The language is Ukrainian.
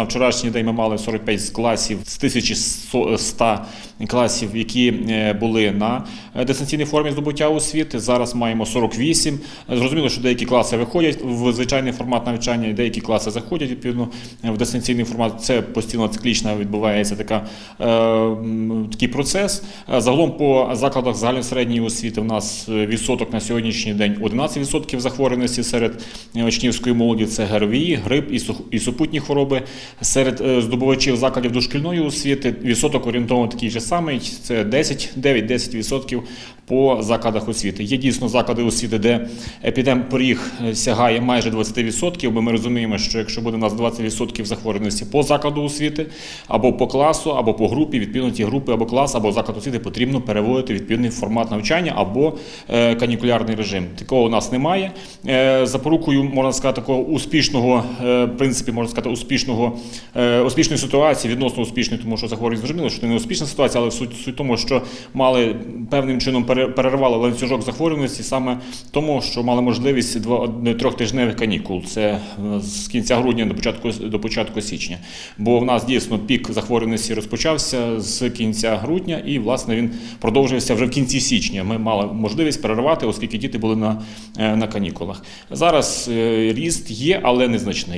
на вчорашній день ми мали 45 класів з 1100 класів, які е, були на е, дистанційній формі здобуття освіти. Зараз маємо 48. Е, Зрозуміло, що деякі класи виходять в звичайний формат навчання, деякі класи заходять відповідно в дистанційний формат. Це постійно циклічно відбувається така, е, такий процес. Е, Загалом по закладах загальної середньої освіти в нас е, відсоток на сьогоднішній день 11% захворюваності серед е, учнівської молоді. Це ГРВІ, грип і супутні хвороби. Серед е, здобувачів закладів дошкільної освіти відсоток орієнтовно такий же самий. Це 10, 9-10% по закладах освіти. Є дійсно заклади освіти, де епідемпоріг е, сягає майже 20%, бо ми розуміємо, що якщо буде у нас 20% захворюваності по закладу освіти, або по класу, або по групі, відповідно ті групи або клас, або заклад освіти потрібно переводити відповідний формат навчання або е, канікулярний режим. Такого у нас немає. Запорукою можна сказати такого успішного, в принципі, можна сказати, успішного успішної ситуації, відносно успішної, тому що захворюваність зрозуміло, що це не успішна ситуація, але суть, суть тому, що мали певним чином пере- перервали ланцюжок захворюваності саме тому, що мали можливість два трьохтижневих канікул. Це е, з кінця грудня до початку до початку січня. Бо в нас дійсно пік захворюваності розпочався з кінця грудня, і власне він продовжився вже в кінці січня. Ми мали можливість перервати, оскільки діти були на, е, на канікулах. Зараз е, ріст є, але незначний.